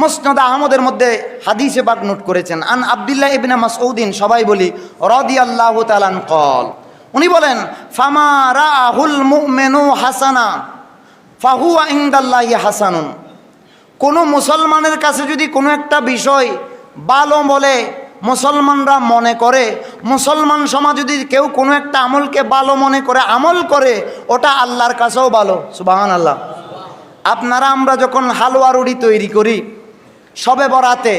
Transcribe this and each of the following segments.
মুসনদ আহমদের মধ্যে হাদিসে বাগ নোট করেছেন, আন আবদুল্লাহ ইবনে মাসউদ্দিন সবাই বলি রদি আল্লাহ তালান কল উনি বলেন, ফামা রাহুল মুমিনু হাসানা, ফাহুয়া ইনদাল্লাহি হাসানুন কোনো মুসলমানের কাছে যদি কোনো একটা বিষয় ভালো বলে, মুসলমানরা মনে করে, মুসলমান সমাজ যদি কেউ কোনো একটা আমলকে ভালো মনে করে, আমল করে, ওটা আল্লাহর কাছেও ভালো সুবাহান আল্লাহ আপনারা আমরা যখন হালুয়া রুটি তৈরি করি সবে বরাতে।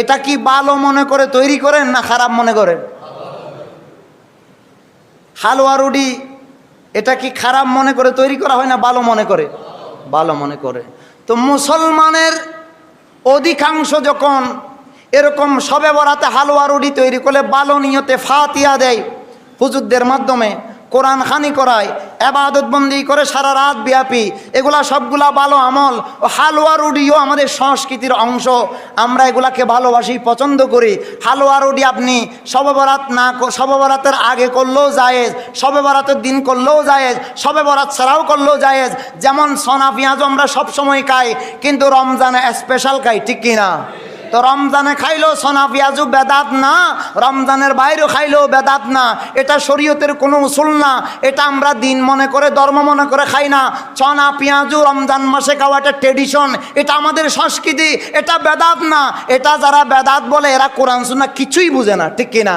এটা কি ভালো মনে করে তৈরি করেন না খারাপ মনে করেন? হালুয়া রুটি, এটা কি খারাপ মনে করে তৈরি করা হয় না ভালো মনে করে? ভালো মনে করে। তো মুসলমানের অধিকাংশ যখন এরকম সবে বরাতে হালুয়া রুটি তৈরি করলে ভালো নিয়তে ফাতিয়া দেয় হুজুরদের মাধ্যমে কোরআন খানি করায় এবাদত বন্দি করে সারা রাত ব্যাপী, এগুলা সবগুলা ভালো আমল, ও হালুয়া রুডিও আমাদের সংস্কৃতির অংশ। আমরা এগুলাকে ভালোবাসি, পছন্দ করি। হালুয়া রুডি আপনি সবে বরাত না ক- সবে বরাতের আগে করলেও জায়েজ সবে বরাতের দিন করলেও জায়েজ সবে বরাত ছাড়াও করলেও জায়েজ। যেমন সোনা পেঁয়াজ আমরা সবসময় খাই, কিন্তু রমজানে স্পেশাল খাই, ঠিক কিনা? তো রমজানে খাইলেও সোনা পেঁয়াজও বেদাত না, রমজানের বাইরেও খাইলেও বেদাত না। এটা শরীয়তের কোনো উসুল না, এটা আমরা দিন মনে করে, ধর্ম মনে করে খাই না। চনা পেঁয়াজও রমজান মাসে খাওয়া একটা ট্রেডিশন এটা আমাদের সংস্কৃতি, এটা বেদাত না। এটা যারা বেদাত বলে, এরা কোরআন শুনা কিছুই বুঝে না, ঠিক কিনা?